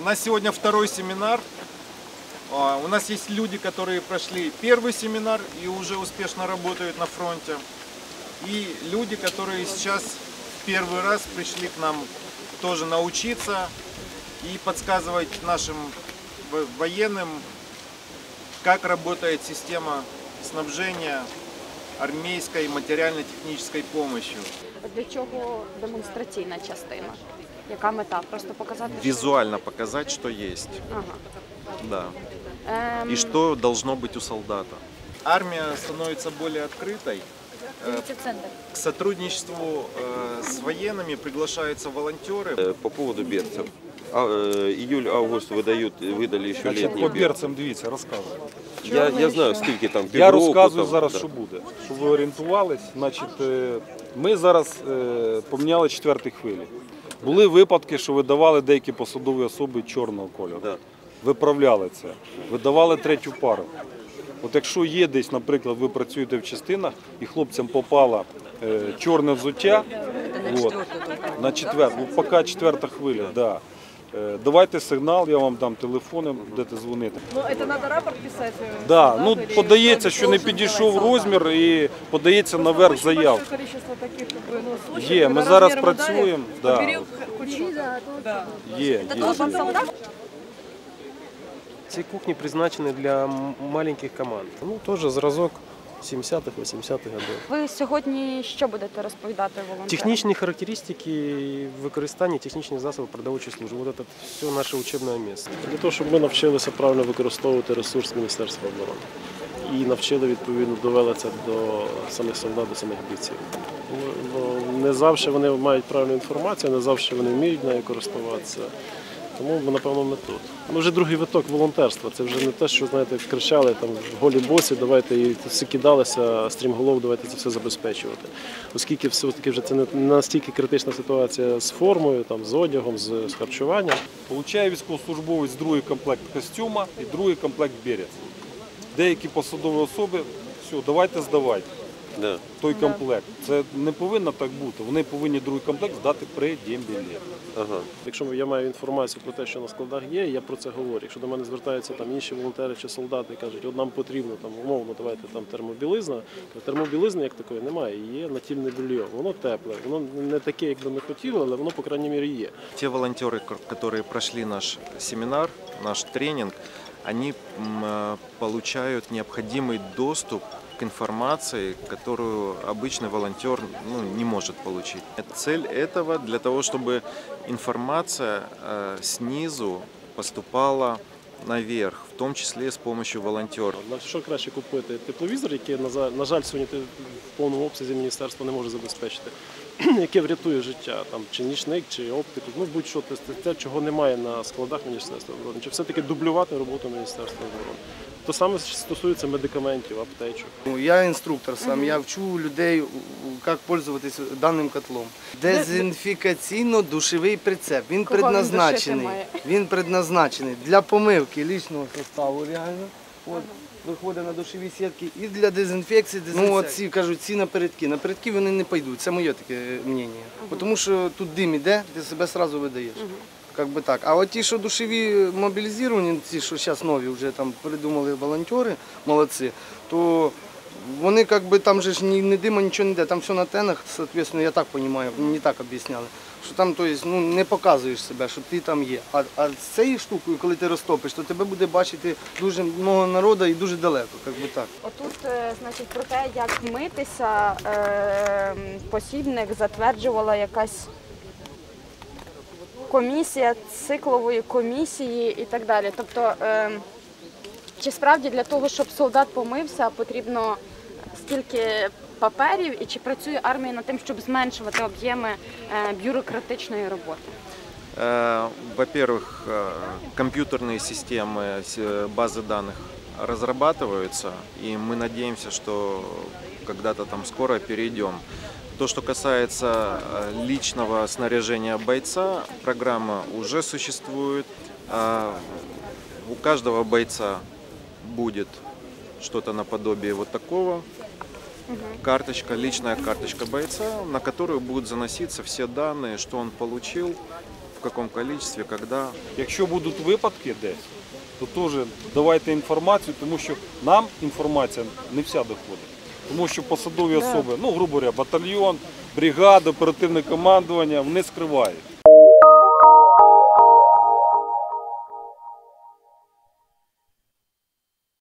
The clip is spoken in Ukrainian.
нас сегодня второй семинар. А, У нас есть люди, которые прошли первый семинар и уже успешно работают на фронте. И люди, которые сейчас первый раз пришли к нам тоже научиться и подсказывать нашим во- военным, как работает система снабжения армейской материально-технической помощью. Для чого демонстраційна частина? Яка мета? Просто показати що- Визуально показать, что есть. Ага. Да. Ем, И что должно быть у солдата. Армия становится более открытой. Э, Дивіться центр. К сотрудничеству э, с военными приглашаются волонтеры. Э, По поводу берцев. А, э, Июль-август выдают, выдали еще Значить, летний по берц. берцям дивіться, розказую. Я, я знаю, скільки там Я півроку, розказую там, зараз, да. що буде, щоб ви орієнтувались. Значить, е, ми зараз е, поміняли четверті хвилі. Були випадки, що видавали деякі посадові особи чорного кольору. Виправляли це, видавали третю пару. От якщо є десь, наприклад, ви працюєте в частинах і хлопцям попало е, чорне взуття, от, на четвер, ну, поки четверта хвиля, да. Е, Давайте сигнал, я вам дам телефони, будете дзвонити. Ну, это надо рапорт писать. э, Да, солдату ну или подається, что що не должен підійшов делать солдат? розмір і подається Просто наверх очень заяв. большое количество таких, как бы, ну, случаев, Є, когда ми зараз размером ударят, працюємо, да. побери хоть что-то. Да. Є, є. А там солдат Ці кухні призначені для м- маленьких команд. Ну, теж зразок 70-х, 80-х років. Ви сьогодні що будете розповідати волонтерам? Технічні характеристики використання технічних засобів продовольчої служби. Вот це все наше учебне місце. Для того, щоб ми навчилися правильно використовувати ресурс Міністерства оборони і навчили відповідно довели це до самих солдат, до самих бійців. Ну, ну, не завжди вони мають правильну інформацію, не завжди вони вміють нею користуватися. Тому ми, напевно, ми тут. Ну, вже другий виток волонтерства. Це вже не те, що знаєте, кричали там в голі босі, давайте і всі кидалися, стрімголов, давайте це все забезпечувати. Оскільки все-таки вже це не настільки критична ситуація з формою, там, з одягом, з, з харчуванням. Получає військовослужбовець другий комплект костюма і другий комплект берець. Деякі посадові особи, все, давайте здавайте Да. той комплект. Це не повинно так бути. Вони повинні другий комплект здати при дембілі. Ага. Якщо я маю інформацію про те, що на складах є, я про це говорю. Якщо до мене звертаються там інші волонтери чи солдати і кажуть, от нам потрібно там умовно, давайте там термобілизна, то термобілизни як такої немає. Є натільне белье. Воно тепле, воно не таке, як би ми хотіли, але воно, по крайній мірі, є. Те волонтеры, ко- которые прошли наш семинар, наш тренинг, они м, э, получают необходимый доступ к информации, которую обычный волонтер ну, не может получить. Цель этого для того, чтобы информация э, снизу поступала наверх, в том числе с помощью волонтеров. На що краще купити? Тепловізор, який на за- на жаль сьогодні ти- в повному обсязі міністерство не може забезпечити, яке врятує життя, там чи нічник, чи оптику, ну будь-що це, це те, чого немає на складах міністерства оборони, чи все-таки дублювати роботу міністерства оборони. То саме стосується медикаментів, аптечок. Ну, Я інструктор сам, я вчу людей, як пользуватися даним котлом. Дезінфікаційно-душовий прицеп. Він Кого предназначений. Він предназначений для помивки лічного составу реально. От, виходить на душові сітки і для дезінфекції. Ну, от ці кажуть, ці напередки. Напередки вони не пойдуть. Це моє таке мнення. Тому що тут дим іде, ти себе одразу видаєш. Как би так. А от ті, що душеві мобілізовані, ці, що зараз нові вже там придумали волонтери, молодці, то вони как би там же ж ні, ні дима, нічого не йде, там все на тенах, соответственно, я так розумію, мені так об'ясняли. Що там то есть, ну, не показуєш себе, що ти там є. А, а з цією штукою, коли ти розтопиш, то тебе буде бачити дуже много народу і дуже далеко, як би так. Отут, е, значить, про те, як митися, е, посібник затверджувала якась комісія циклової комісії і так далі. Тобто, е, чи справді для того, щоб солдат помився, потрібно стільки паперів, і чи працює армія над тим, щоб зменшувати об'єми е, бюрократичної роботи? Э, Во-первых, э, компьютерные системы, с- э, базы данных разрабатываются, и мы надеемся, что когда-то там скоро перейдем. То, что касается э, личного снаряжения бойца, программа уже существует. А У каждого бойца будет что-то наподобие вот такого. Карточка, личная карточка бойца, на которую будут заноситься все данные, что он получил, в каком количестве, когда. Якщо будуть випадки десь, то теж давайте інформацію, тому що нам інформація не вся доходить. Тому що посадові особи, ну, грубо говоря, батальйон, бригада, оперативне командування, вони скривають.